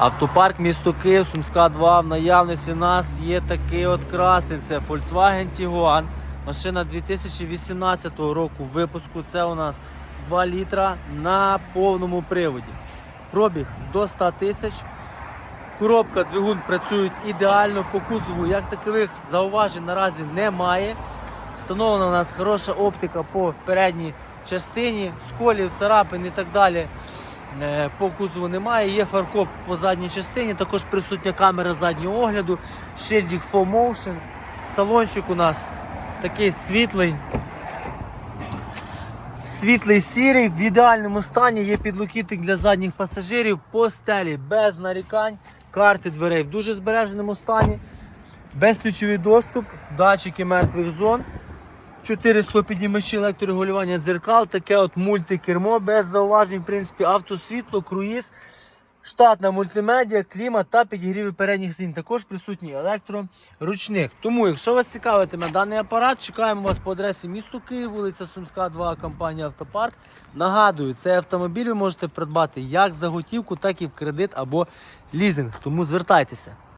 Автопарк місто Київ, Сумська 2. В наявності у нас є такий от красень. Це Volkswagen Tiguan. Машина 2018 року випуску. Це у нас 2 літра на повному приводі. Пробіг до 100 тисяч. Коробка, двигун працюють ідеально по кузову, як такових зауважень наразі немає. Встановлена у нас хороша оптика по передній частині, сколів, царапин і так далі. Е, По кузову немає. Є фаркоп по задній частині, також присутня камера заднього огляду, шильдик Full Motion. Салончик у нас такий світлий. Світлий сірий, в ідеальному стані є підлокітник для задніх пасажирів по стелі, без нарікань, карти дверей в дуже збереженому стані, безключовий доступ, датчики мертвих зон, 4 склопіднімачі електрорегулювання дзеркал, таке от мультикермо без зауважень, в принципі, автосвітло, круїз, штатна мультимедіа, клімат та підігріви передніх зін. Також присутній електроручник. Тому, якщо вас цікавитиме даний апарат, чекаємо вас по адресі місто Київ, вулиця Сумська, 2, компанія Автопарк. Нагадую, цей автомобіль ви можете придбати як за готівку, так і в кредит або лізинг. Тому звертайтеся.